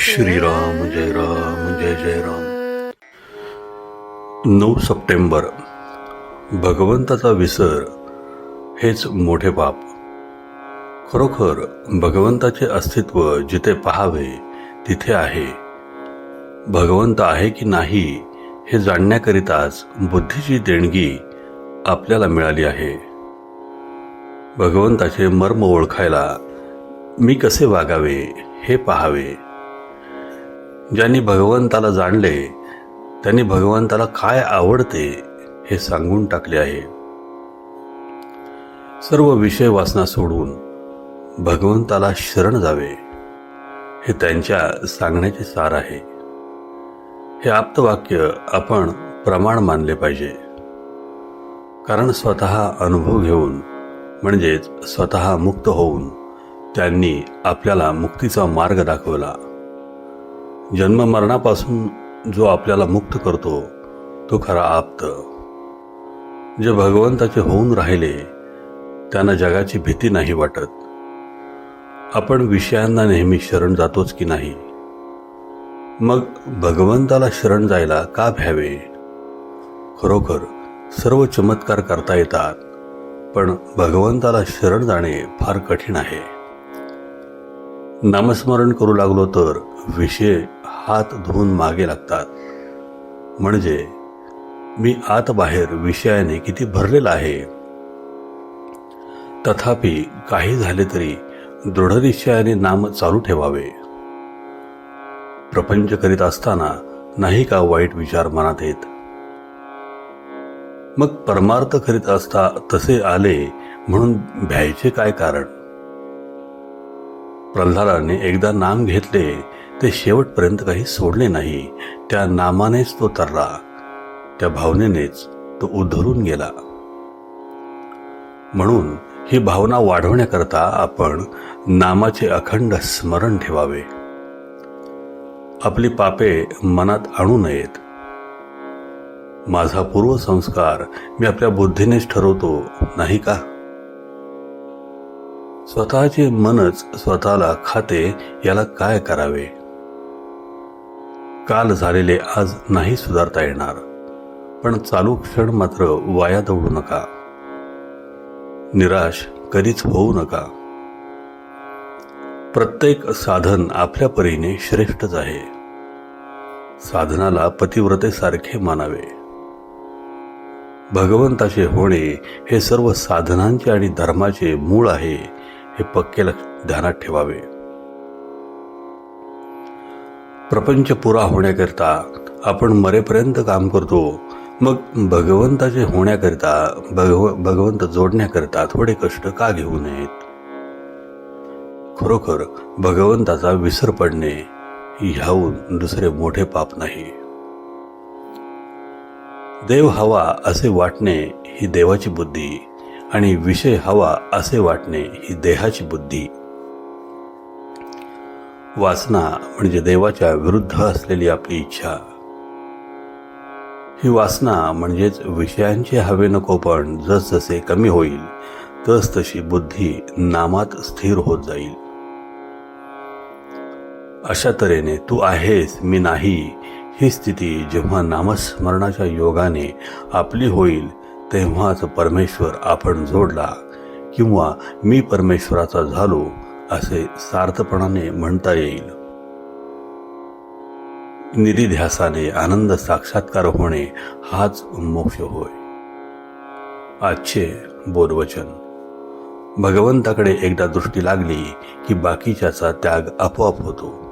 श्रीराम जय राम जय जय राम। नऊ सप्टेंबर भगवंताचा विसर हेच मोठे पाप. खरोखर भगवंताचे अस्तित्व जिथे पहावे तिथे आहे. भगवंत आहे की नाही हे जाणण्याकरिताच बुद्धीची देणगी आपल्याला मिळाली आहे. भगवंताचे मर्म ओळखायला मी कसे वागावे हे पाहावे. ज्यांनी भगवंताला जाणले त्यांनी भगवंताला काय आवडते हे सांगून टाकले आहे. सर्व विषय वासना सोडून भगवंताला शरण जावे हे त्यांच्या सांगण्याचे सार आहे. हे आप्तवाक्य आपण प्रमाण मानले पाहिजे. कारण स्वतः अनुभव घेऊन म्हणजेच स्वतः मुक्त होऊन त्यांनी आपल्याला मुक्तीचा मार्ग दाखवला. जन्म मरणापासून जो आपल्याला मुक्त करतो तो खरा आप्त. जे भगवंताचे होऊन राहिले त्यांना जगाची भीती नाही वाटत. आपण विषयांना नेहमी शरण जातोच की नाही? मग भगवंताला शरण जायला का भ्यावे? खरोखर सर्व चमत्कार करता येतात. पण भगवंताला शरण जाणे फार कठीण आहे. नामस्मरण करू लागलो तर विषय हात धुवून मागे लागतात. म्हणजे मी आत बाहेर विषयाने किती भरलेला आहे. तथापि काही झाले तरी दृढनिश्चयाने नाम चालू ठेवावे. प्रपंच करीत असताना नाही का वाईट विचार मनात येत? मग परमार्थ करीत असता तसे आले म्हणून भ्यायचे काय कारण? प्रल्हादाने एकदा नाम घेतले ते शेवटपर्यंत काही सोडले नाही. त्या नामानेच तो तरला. त्या भावनेनेच तो उद्धरून गेला. म्हणून ही भावना वाढवण्याकरता आपण नामाचे अखंड स्मरण ठेवावे. आपली पापे मनात आणू नयेत. माझा पूर्वसंस्कार मी आपल्या बुद्धीनेच ठरवतो नाही का? स्वतःचे मनच स्वतःला खाते याला काय करावे? काल झालेले आज नाही सुधारता येणार पण चालू क्षण मात्र वाया दौडू नका. निराश कधीच होऊ नका. प्रत्येक साधन आपल्या परीने श्रेष्ठच आहे. साधनाला पतिव्रतेसारखे मानावे. भगवंताचे होणे हे सर्व साधनांचे आणि धर्माचे मूळ आहे हे पक्के लक्ष ध्यानात ठेवावे. प्रपंच पुरा होण्याकरिता आपण मरेपर्यंत काम करतो मग भगवंताचे होण्याकरिता भगव भगवंत जोडण्याकरिता थोडे कष्ट का घेऊ नयेत? खरोखर भगवंताचा विसर पडणे ह्याहून दुसरे मोठे पाप नाही. देव हवा असे वाटणे ही देवाची बुद्धी आणि विषय हवा असे वाटणे ही देहाची बुद्धी. वासना म्हणजे देवाच्या विरुद्ध असलेली आपली इच्छा. ही वासना म्हणजेच विषयांचे हवे नको पण जसजसे कमी होईल तस तशी बुद्धी नामात स्थिर होत जाईल. अशा तऱ्हेने तू आहेस मी नाही ही स्थिती जेव्हा नामस्मरणाच्या योगाने आपली होईल तेव्हाच परमेश्वर आपण जोडला किंवा मी परमेश्वराचा झालो असे सार्थपणाने म्हणता येईल. निधिध्यासाने आनंद साक्षात्कार होणे हाच मोक्ष होय. आजचे बोधवचन. भगवंताकडे एकदा दृष्टी लागली की बाकीच्याचा त्याग आपोआप होतो.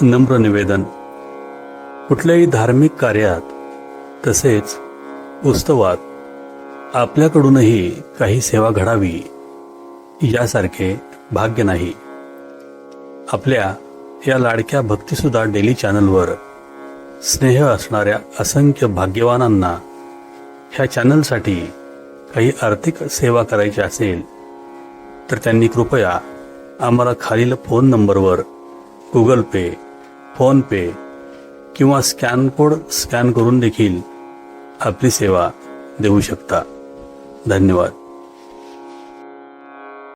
नम्र निवेदन. कुठल्याही धार्मिक कार्यात तसेच उत्सवात आपल्याकडूनही काही सेवा घडावी यासारखे भाग्य नाही. आपल्या या लाडक्या भक्तीसुद्धा डेली चॅनलवर स्नेह असणाऱ्या असंख्य भाग्यवानांना ह्या चॅनलसाठी काही आर्थिक सेवा करायची असेल तर त्यांनी कृपया आम्हाला खालील फोन नंबरवर गुगल पे फोनपे किंवा स्कॅन कोड स्कॅन करून देखील आपली सेवा देऊ शकता. धन्यवाद.